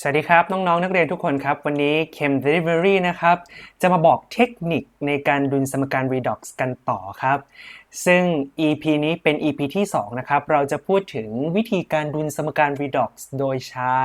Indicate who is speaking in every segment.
Speaker 1: สวัสดีครับ น้องๆนนักเรียนทุกคนครับ วันนี้ Chem Delivery นะครับ จะมาบอกเทคนิคในการดุลสมการ redox กันต่อครับ ซึ่ง EP นี้เป็น EP ที่ 2 นะครับ เราจะพูดถึงวิธีการดุลสมการ redox โดยใช้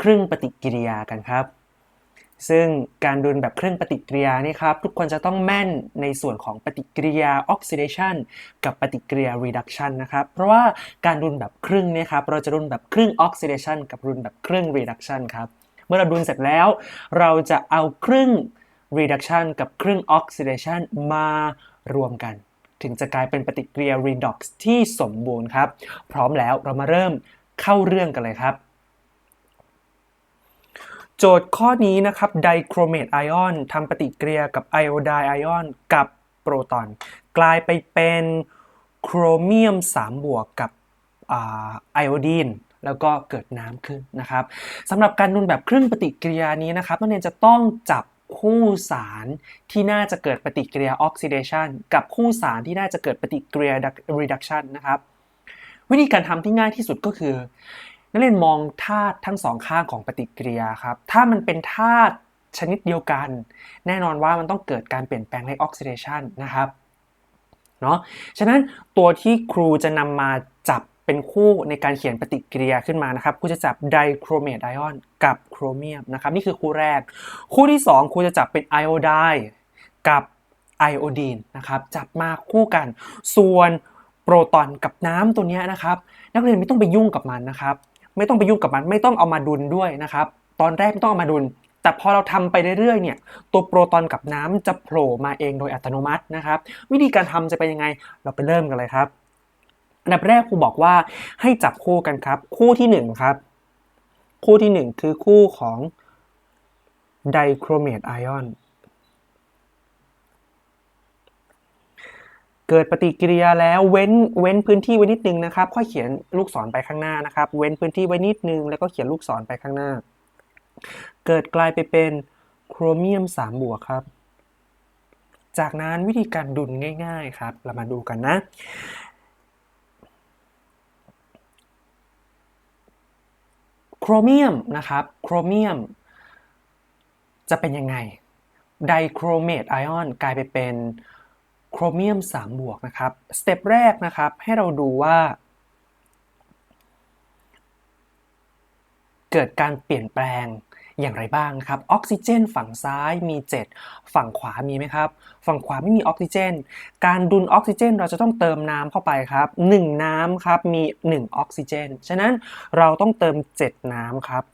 Speaker 1: ครึ่งปฏิกิริยากันครับ ซึ่งการดุลแบบเครื่องปฏิกิริยานี่ครับทุกคนจะต้องแม่นในส่วนของปฏิกิริยา oxidation กับปฏิกิริยา reduction นะครับเพราะว่าการดุลแบบครึ่งเนี่ยครับเราจะดุลแบบครึ่ง oxidation กับดุลแบบครึ่ง reduction ครับเมื่อเราดุลเสร็จแล้ว เราจะเอาครึ่ง reduction กับครึ่ง oxidation มารวมกัน ถึงจะกลายเป็นปฏิกิริยา redox ที่สมบูรณ์ครับ พร้อมแล้วเรามาเริ่มเข้าเรื่องกันเลยครับ โจทย์ข้อนี้นะครับไดโครเมตไอออนทำปฏิกิริยากับไอโอไดไอออนกับโปรตอน กลายไปเป็นโครเมียม 3 บวกกับไอโอดีนแล้วก็เกิดน้ำขึ้นนะครับสำหรับการดุลแบบครึ่งปฏิกิริยานี้นะครับนักเรียนจะต้องจับคู่สารที่น่าจะเกิดปฏิกิริยาออกซิเดชันกับคู่สารที่น่าจะเกิดปฏิกิริยา reduction นะครับ วิธีการทำที่ง่ายที่สุดก็คือ นักเรียนมองธาตุทั้งสองข้างของปฏิกิริยาครับ ถ้ามันเป็นธาตุชนิดเดียวกัน แน่นอนว่ามันต้องเกิดการเปลี่ยนแปลงในออกซิเดชันนะครับเนาะฉะนั้นตัวที่ครูจะนำมาจับเป็นคู่ในการเขียนปฏิกิริยาขึ้นมานะครับครูจะจับไดโครเมตไอออนกับโครเมียมนะครับนี่คือคู่แรก คู่ที่ 2ครูจะจับเป็นไอโอไดกับไอโอดีนนะครับจับมาคู่กัน ส่วนโปรตอนกับน้ำตัวนี้นะครับ นักเรียนไม่ต้องไปยุ่งกับมันนะครับ ไม่ต้องไปยุ่งกับมัน ไม่ต้องเอามาดุลด้วยนะครับ ตอนแรกไม่ต้องเอามาดุล แต่พอเราทำไปเรื่อยๆเนี่ยตัวโปรตอนกับน้ำจะโผล่มาเองโดยอัตโนมัตินะครับ วิธีการทำจะเป็นยังไงเราไปเริ่มกันเลยครับอันดับแรกครูบอกว่าให้จับคู่กันครับ คู่ที่1ครับคู่ที่ 1 คือคู่ของไดโครเมตไอออน เกิดปฏิกิริยาแล้วเว้นเว้นพื้นที่ไว้นิดนึงนะครับ ค่อยเขียนลูกศรไปข้างหน้านะครับ เว้นพื้นที่ไว้นิดนึง แล้วก็เขียนลูกศรไปข้างหน้า เกิดกลายไปเป็นโครเมียม3บวกครับ จากนั้นวิธีการดุลง่าย ๆครับ เรามาดูกันนะโครเมียมนะครับโครเมียม จะเป็นยังไงไดโครเมตไอออนกลายไปเป็น โครเมียม3บวกนะครับสเต็ปแรกนะครับให้เราดูว่า เกิดการเปลี่ยนแปลงอย่างไรบ้างครับออกซิเจนฝั่งซ้ายมี 7 ฝั่งขวามีไหมครับ ฝั่งขวาไม่มีออกซิเจน การดุลออกซิเจนเราจะต้องเติมน้ำเข้าไปครับ 1 น้ำครับมี 1 ออกซิเจน ฉะนั้นเราต้องเติม 7 น้ำครับ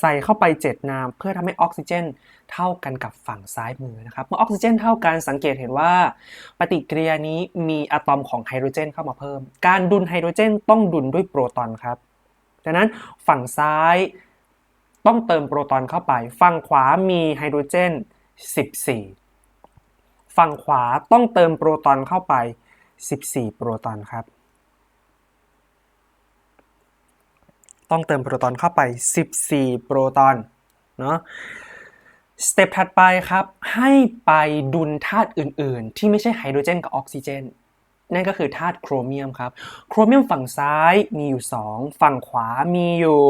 Speaker 1: ใส่เข้าไป 7น้ำเพื่อทำให้ออกซิเจน เท่ากันกับฝั่งซ้ายมือนะครับ เมื่อออกซิเจนเท่ากันสังเกตเห็นว่า ปฏิกิริยานี้มีอะตอมของไฮโดรเจนเข้ามาเพิ่ม การดุลไฮโดรเจนต้องดุลด้วยโปรตอนครับดังนั้นฝั่งซ้ายต้องเติมโปรตอนเข้าไป ฝั่งขวามีไฮโดรเจน 14 ฝั่งขวาต้องเติมโปรตอนเข้าไป 14 โปรตอนครับ ต้องเติมโปรตอนเข้าไป 14 โปรตอนเนาะสเต็ปถัดไปครับ ให้ไปดุลธาตุอื่น ๆ ที่ไม่ใช่ไฮโดรเจนกับออกซิเจน นั่นก็คือธาตุโครเมียมครับ โครเมียมฝั่งซ้ายมีอยู่ 2 ฝั่งขวามีอยู่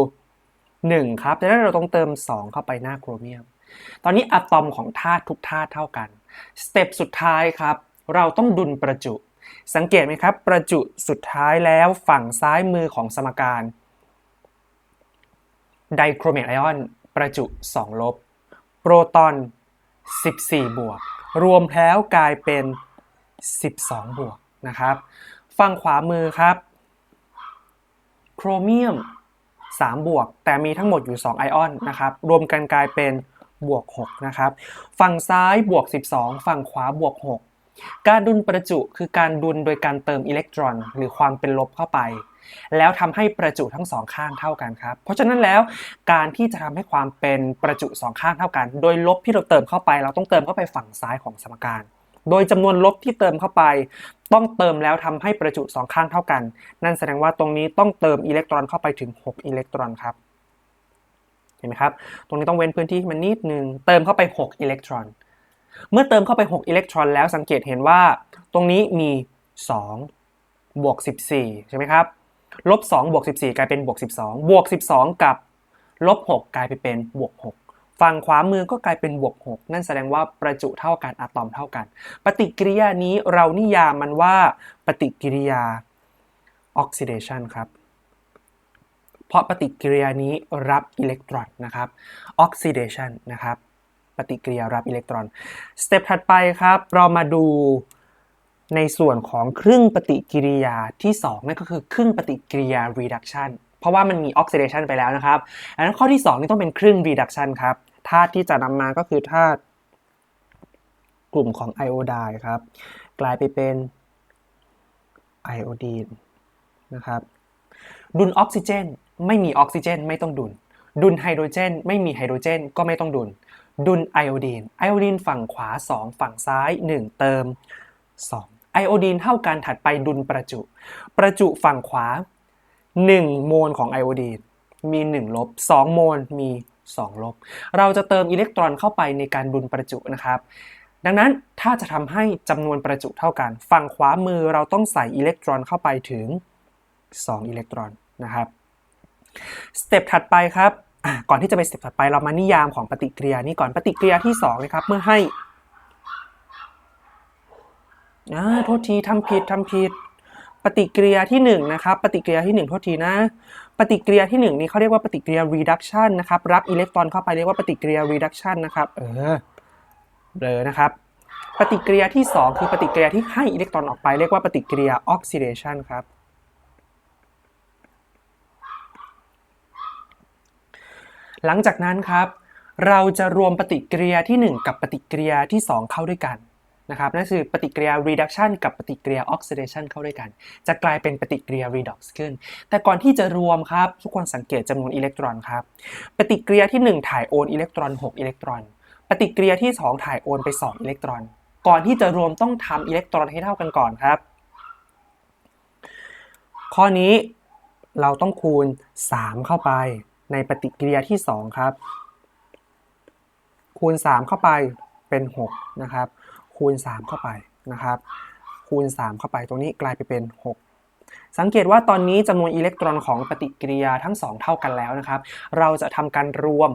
Speaker 1: 1 ครับดังนั้นเราต้องเติม 2 เข้าไปหน้าโครเมียม ตอนนี้อะตอมของธาตุทุกธาตุเท่ากัน สเต็ปสุดท้ายครับ เราต้องดุลประจุ สังเกตไหมครับ ประจุสุดท้ายแล้วฝั่งซ้ายมือของสมการ ไดโครเมตไอออน ประจุ 2 ลบ โปรตอน 14 บวก รวมแล้วกลายเป็น 12 บวกนะครับ ฝั่งขวามือครับ โครเมียม 3 บวก แต่มีทั้งหมดอยู่ 2 ไอออนนะครับ รวมกันกลายเป็นบวก 6 นะครับ ฝั่งซ้ายบวก 12 ฝั่งขวาบวก 6 การดุลประจุคือการดุลโดยการเติมอิเล็กตรอน หรือความเป็นลบเข้าไป แล้วทำให้ประจุทั้งสองข้างเท่ากันครับ เพราะฉะนั้นแล้วการที่จะทำให้ความเป็นประจุสองข้างเท่ากัน โดยลบที่เราเติมเข้าไป เราต้องเติมเข้าไปฝั่งซ้ายของสมการ โดยจำนวนลบที่เติมเข้าไป ต้องเติมแล้วทำให้ประจุสองข้างเท่ากัน นั่นแสดงว่าตรงนี้ต้องเติมอิเล็กตรอนเข้าไปถึง 6 อิเล็กตรอนครับเห็นไหมครับ ตรงนี้ต้องเว้นพื้นที่มันนิดนึง เติมเข้าไป 6 อิเล็กตรอน เมื่อเติมเข้าไป 6 อิเล็กตรอนแล้วสังเกตเห็นว่า ตรงนี้มี 2 บวก 14 ใช่ไหมครับ ลบ 2 บวก 14 กลายเป็นบวก 12 บวก 12 กับลบ 6 กลายไปเป็นบวก 6ฝั่งขวามือก็กลายเป็นบวก 6 นั่นแสดงว่าประจุเท่ากันอะตอมเท่ากัน ปฏิกิริยานี้เรานิยามมันว่าปฏิกิริยาออกซิเดชันครับ เพราะปฏิกิริยานี้รับอิเล็กตรอนนะครับออกซิเดชันนะครับ ปฏิกิริยารับอิเล็กตรอนสเต็ปถัดไปครับ เรามาดูในส่วนของครึ่งปฏิกิริยาที่2นั่นก็คือครึ่งปฏิกิริยา reduction เพราะว่ามันมี oxidation ไปแล้วนะครับอันนั้นข้อที่2นี่ต้องเป็นครึ่ง reduction ครับธาตุที่จะนำมาก็คือธาตุกลุ่มของไอโอไดครับ กลายไปเป็นไอโอดีนนะครับดุลออกซิเจน ไม่มีออกซิเจน ไม่ต้องดุล ดุลไฮโดรเจน ไม่มีไฮโดรเจน ก็ไม่ต้องดุล ดุลไอโอดีน ไอโอดีนฝั่งขวา 2 ฝั่งซ้าย 1 เติม 2 ไอโอดีนเท่ากันถัดไปดุลประจุ ประจุฝั่งขวา 1 โมลของไอโอดีนมี 1 ลบ 2 โมลมี 2 ลบ เราจะเติมอิเล็กตรอนเข้าไปในการดุลประจุนะครับ ดังนั้นถ้าจะทำให้จำนวนประจุเท่ากัน ฝั่งขวามือเราต้องใส่อิเล็กตรอนเข้าไปถึง 2 อิเล็กตรอนนะครับสเต็ปถัดไปครับ ก่อนที่จะไปสเต็ปถัดไปเรามานิยามของปฏิกิริยานี้ก่อนปฏิกิริยาที่2นะครับเมื่อให้อ่าโทษทีทำผิดทำผิด ปฏิกิริยาที่1นะครับปฏิกิริยาที่ 1 โทษทีนะ ปฏิกิริยาที่ 1 นี่เขาเรียกว่าปฏิกิริยา reduction นะครับรับอิเล็กตรอนเข้าไปเรียกว่าปฏิกิริยา reduction นะครับเออเบลอนะครับ ปฏิกิริยาที่ 2 คือปฏิกิริยาที่ให้อิเล็กตรอนออกไปเรียกว่าปฏิกิริยา oxidation ครับ หลังจากนั้นครับ เราจะรวมปฏิกิริยาที่ 1 กับปฏิกิริยาที่ 2 เข้าด้วยกันนะครับนั่นคือปฏิกิริยา reduction กับปฏิกิริยา oxidation เข้าด้วยกัน จะกลายเป็นปฏิกิริยา redox ขึ้น แต่ก่อนที่จะรวมครับ ทุกคนสังเกตจำนวนอิเล็กตรอนครับ ปฏิกิริยาที่ 1 ถ่ายโอนอิเล็กตรอน 6 อิเล็กตรอน ปฏิกิริยาที่ 2 ถ่ายโอนไป 2 อิเล็กตรอน ก่อนที่จะรวมต้องทำอิเล็กตรอนให้เท่ากันก่อนครับ ข้อนี้เราต้องคูณ 3 เข้าไป ในปฏิกิริยาที่ 2 ครับ คูณ 3 เข้าไปเป็น6นะครับ คูณ 3 เข้าไปนะครับ คูณ 3 เข้าไปตรงนี้กลายไปเป็น 6สังเกตว่าตอนนี้จำนวนอิเล็กตรอนของปฏิกิริยาทั้ง 2 เท่ากันแล้วนะครับ เราจะทำการรวม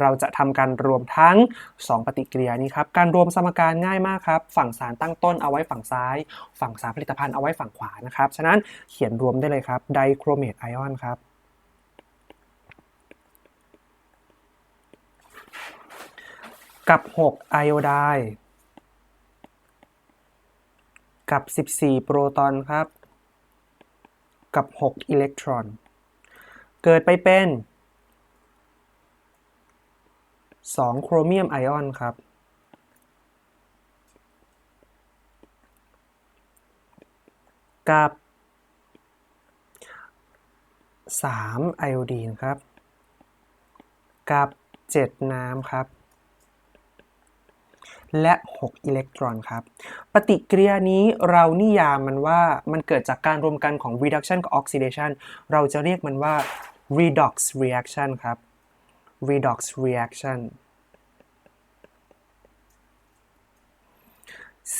Speaker 1: เราจะทำการรวมทั้ง 2 ปฏิกิริยานี้ครับ การรวมสมการง่ายมากครับ ฝั่งสารตั้งต้นเอาไว้ฝั่งซ้าย ฝั่งสารผลิตภัณฑ์เอาไว้ฝั่งขวานะครับ ฉะนั้นเขียนรวมได้เลยครับไดโครเมตไอออนครับ กับ6ไอโอไดกับ14โปรตอนครับ กับ6อิเล็กตรอน เกิดไปเป็น2โครเมียมไอออนครับกับ 3 ไอโอดีนครับ กับ 7 น้ำครับ และ 6 อิเล็กตรอนครับ ปฏิกิริยานี้เรานิยามมันว่ามันเกิดจากการรวมกันของ reduction กับ oxidation เราจะเรียกมันว่า redox reaction ครับ redox reaction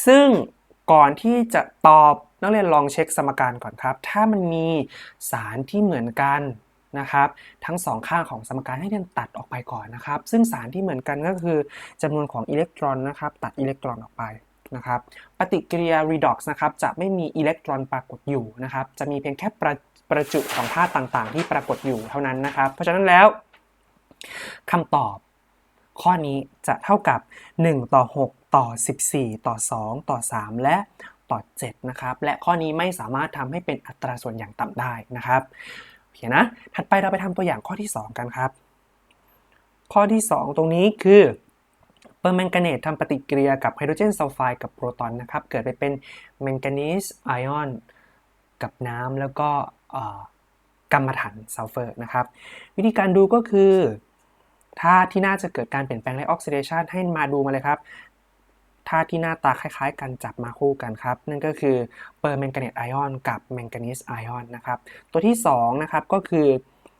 Speaker 1: ซึ่งก่อนที่จะตอบนักเรียนลองเช็คสมการก่อนครับ ถ้ามันมีสารที่เหมือนกัน นะครับ ทั้งสองข้างของสมการให้เรียนตัดออกไปก่อนนะครับ ซึ่งสารที่เหมือนกันก็คือจำนวนของอิเล็กตรอนนะครับตัดอิเล็กตรอนออกไปนะครับปฏิกิริยา redox นะครับจะไม่มีอิเล็กตรอนปรากฏอยู่นะครับ จะมีเพียงแค่ประประจุของธาตุต่างๆ ที่ปรากฏอยู่เท่านั้นนะครับ เพราะฉะนั้นแล้วคำตอบข้อนี้จะเท่ากับ 1 ต่อ 6 ต่อ 14 ต่อ 2 ต่อ 3 และต่อ 7 นะครับ และข้อนี้ไม่สามารถทำให้เป็นอัตราส่วนอย่างต่ำได้นะครับ โอเคนะ ถัดไปเราไปทำตัวอย่างข้อที่ 2 กันครับ ข้อที่ 2 ตรงนี้คือเปอร์แมงกาเนตทำปฏิกิริยากับไฮโดรเจนซัลไฟด์กับโปรตอนนะครับ เกิดไปเป็นแมงกานีสไอออนกับน้ำแล้วก็กัมมันถันซัลเฟอร์นะครับ วิธีการดูก็คือธาที่น่าจะเกิดการเปลี่ยนแปลงและออกซิเดชันให้มาดูมาเลยครับ ธาตุที่หน้าตาคล้ายๆ กันจับมาคู่กันครับ นั่นก็คือเปอร์แมงกาเนตไอออนกับแมงกานีสไอออนนะครับ ตัวที่2นะครับก็คือ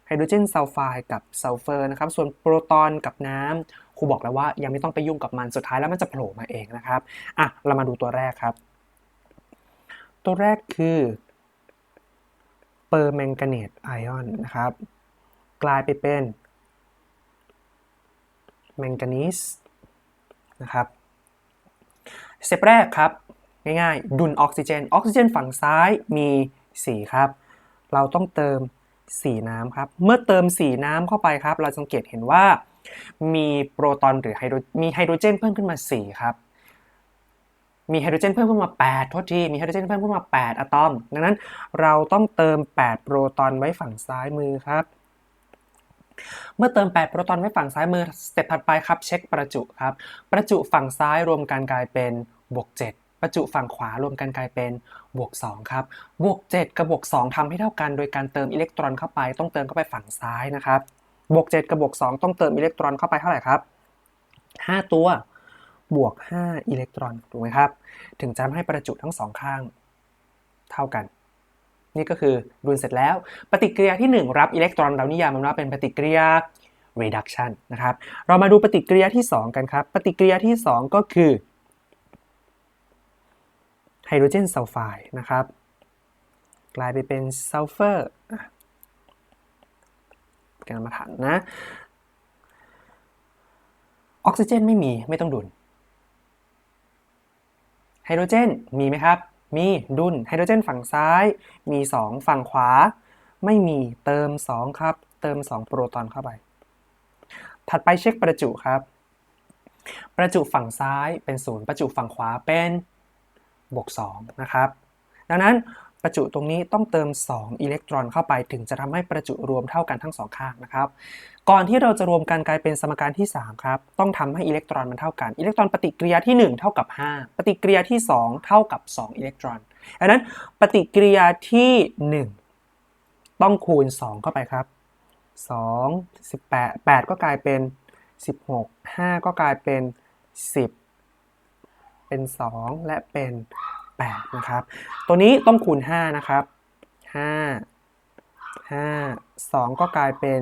Speaker 1: ไฮโดรเจนซัลไฟด์กับซัลเฟอร์นะครับ ส่วนโปรตอนกับน้ำครูบอกแล้วว่ายังไม่ต้องไปยุ่งกับมัน สุดท้ายแล้วมันจะโผล่มาเองนะครับ อะ เรามาดูตัวแรกครับ ตัวแรกคือเปอร์แมงกาเนตไอออนนะครับ กลายไปเป็นแมงกานีสนะครับ สเต็ปแรกครับ ง่ายๆ ดุลออกซิเจน ออกซิเจนฝั่งซ้ายมี 4 ครับ เราต้องเติม 4 น้ำครับ เมื่อเติม 4 น้ำเข้าไปครับ เราสังเกตเห็นว่ามีโปรตอนหรือไฮโดรมีไฮโดรเจนเพิ่มขึ้นมา 4 ครับ มีไฮโดรเจนเพิ่มขึ้นมา 8 โทษที มีไฮโดรเจนเพิ่มขึ้นมา 8 อะตอม ดังนั้นเราต้องเติม 8 โปรตอนไว้ฝั่งซ้ายมือครับ เมื่อเติม 8 โปรตอนไว้ฝั่งซ้ายมือสเต็ปถัดไปครับเช็คประจุครับ ประจุฝั่งซ้ายรวมกันกลายเป็นบวก 7 ประจุฝั่งขวารวมกันกลายเป็นบวก2ครับ บวก 7 กับบวก 2ทำให้เท่ากันโดยการเติมอิเล็กตรอนเข้าไปต้องเติมเข้าไปฝั่งซ้ายนะครับ บวก 7 กับบวก 2 ต้องเติมอิเล็กตรอนเข้าไปเท่าไหร่ครับ 5 ตัว บวก 5 อิเล็กตรอน ถูกไหมครับ ถึงจะทำให้ประจุทั้งสองข้างเท่ากัน นี่ก็คือรุนเสร็จแล้ว ปฏิกิริยาที่ 1 รับอิเล็กตรอนเรานิยามมันว่าเป็นปฏิกิริยา reduction นะครับ เรามาดูปฏิกิริยาที่ 2 กันครับ ปฏิกิริยาที่ 2 ก็คือไฮโดรเจนซัลไฟด์นะครับ กลายไปเป็นซัลเฟอร์กันมาถันนะ ออกซิเจนไม่มีไม่ต้องดุลไฮโดรเจนมีไหมครับ มีดุลไฮโดรเจนฝั่งซ้าย มี 2 ฝั่งขวา ไม่มีเติม 2 ครับ เติม 2 โปรตอนเข้าไป ถัดไปเช็คประจุครับ ประจุฝั่งซ้ายเป็นศูนย์ประจุฝั่งขวาเป็นบวก2นะครับ ดังนั้น ประจุตรงนี้ต้องเติม 2 อิเล็กตรอนเข้าไปถึงจะทำให้ประจุรวมเท่ากันทั้งสองข้างนะครับ ก่อนที่เราจะรวมกันกลายเป็นสมการที่ 3 ครับ ต้องทำให้อิเล็กตรอนมันเท่ากัน อิเล็กตรอนปฏิกิริยาที่ 1 เท่ากับ 5 ปฏิกิริยาที่ 2 เท่ากับ 2 อิเล็กตรอนดังนั้นปฏิกิริยาที่ 1 ต้องคูณ 2 เข้าไปครับ 2 18 8 ก็กลายเป็น 16 5 ก็กลายเป็น 10 เป็น 2 และเป็น 8นะครับ ตัวนี้ต้องคูณ 5 นะครับ 5 5 2 ก็กลายเป็น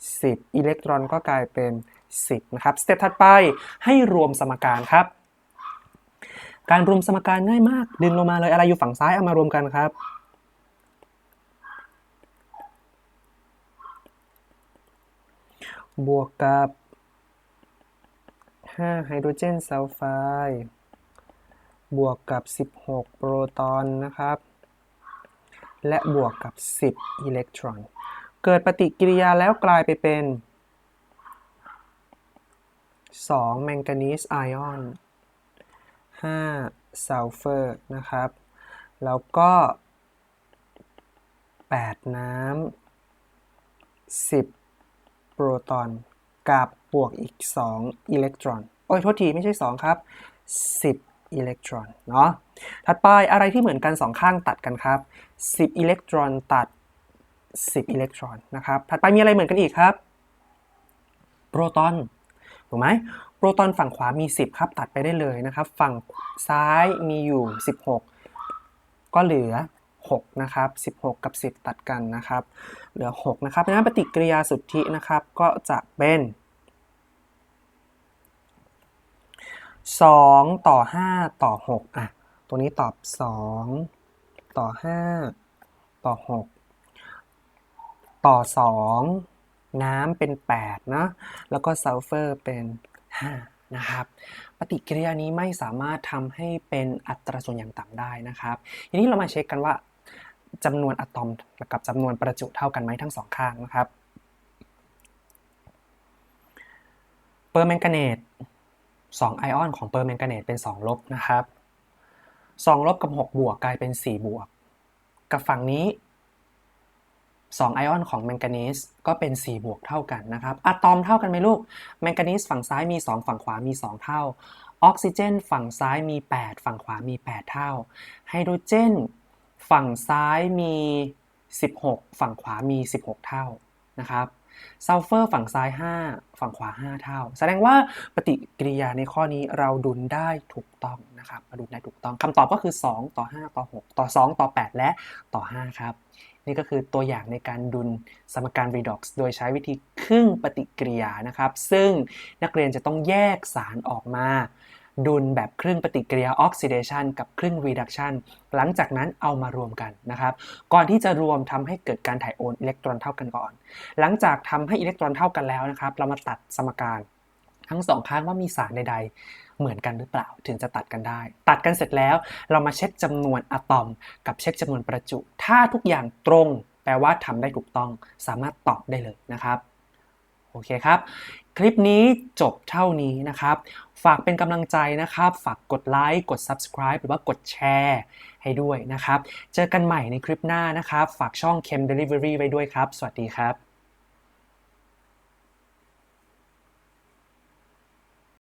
Speaker 1: 10 อิเล็กตรอนก็กลายเป็น 10 นะครับ สเต็ปถัดไปให้รวมสมการครับ การรวมสมการง่ายมาก ดึงลงมาเลยอะไรอยู่ฝั่งซ้ายเอามารวมกันครับบวกกับ 5 ไฮโดรเจนซัลไฟด์ บวกกับ 16 โปรตอนนะครับ และบวกกับ 10 อิเล็กตรอน เกิดปฏิกิริยาแล้วกลายไปเป็น 2 แมงกานีสไอออน 5 ซัลเฟอร์ นะครับ แล้วก็ 8 น้ำ 10 โปรตอน กับบวกอีก 2 อิเล็กตรอน โอ้ย โทษที ไม่ใช่ 2 ครับ 10 อิเล็กตรอนเนาะถัดไปอะไรที่เหมือนกัน 2 ข้างตัดกันครับ 10 อิเล็กตรอนตัด 10 อิเล็กตรอนนะครับ ถัดไปมีอะไรเหมือนกันอีกครับ โปรตอน ถูกไหมโปรตอนฝั่งขวามี 10 ครับ ตัดไปได้เลยนะครับ ฝั่งซ้ายมีอยู่ 16 ก็เหลือ 6 นะครับ 16 กับ 10 ตัดกันนะครับ เหลือ 6 นะครับดังนั้นปฏิกิริยาสุทธินะครับ ก็จะเป็น 2 ต่อ 5 ต่อ 6 อะ ตัวนี้ตอบ 2 ต่อ 5 ต่อ 6 ต่อ 2 น้ำเป็น 8 นะ แล้วก็ซัลเฟอร์เป็น 5 นะครับปฏิกิริยานี้ไม่สามารถทำให้เป็นอัตราส่วนอย่างต่ำได้นะครับ ทีนี้เรามาเช็คกันว่าจำนวนอะตอมกับจำนวนประจุเท่ากันไหมทั้งสองข้างนะครับเปอร์แมงกาเนต 2 ไอออนของเปอร์แมงกาเนตเป็น 2 ลบนะครับ 2 ลบกับ 6 บวกกลายเป็น 4 บวก กับฝั่งนี้ 2 ไอออนของแมงกานีสก็เป็น 4 บวกเท่ากันนะครับอะตอมเท่ากันไหมลูก แมงกานีสฝั่งซ้ายมี 2 ฝั่งขวามี 2 เท่า ออกซิเจน ฝั่งซ้ายมี 8 ฝั่งขวามี 8 เท่า ไฮโดรเจน ฝั่งซ้ายมี 16 ฝั่งขวามี 16 เท่านะครับ ซัลเฟอร์ฝั่งซ้าย 5 ฝั่งขวา 5 เท่า แสดงว่าปฏิกิริยาในข้อนี้เราดุลได้ถูกต้องนะครับดุลได้ถูกต้องคำตอบก็คือ 2 ต่อ 5 ต่อ 6 ต่อ 2 ต่อ 8 และต่อ 5 ครับ นี่ก็คือตัวอย่างในการดุลสมการ redox โดยใช้วิธีครึ่งปฏิกิริยานะครับ ซึ่งนักเรียนจะต้องแยกสารออกมา ดุลแบบครึ่งปฏิกิริยา oxidation กับครึ่ง reduction หลังจากนั้นเอามารวมกันนะครับ ก่อนที่จะรวมทำให้เกิดการถ่ายโอนอิเล็กตรอนเท่ากันก่อน หลังจากทำให้อิเล็กตรอนเท่ากันแล้วนะครับ เรามาตัดสมการทั้งสองข้างว่ามีสารใดๆ เหมือนกันหรือเปล่าถึงจะตัดกันได้ ตัดกันเสร็จแล้วเรามาเช็คจำนวนอะตอม กับเช็คจำนวนประจุ ถ้าทุกอย่างตรงแปลว่าทำได้ถูกต้องสามารถตอบได้เลยนะครับโอเคครับ คลิปนี้จบเท่านี้นะครับ ฝากเป็นกำลังใจนะครับ ฝากกดไลค์ กด subscribe หรือว่ากดแชร์ให้ด้วยนะครับ เจอกันใหม่ในคลิปหน้านะครับ ฝากช่อง Chem Delivery ไว้ด้วยครับ สวัสดีครับ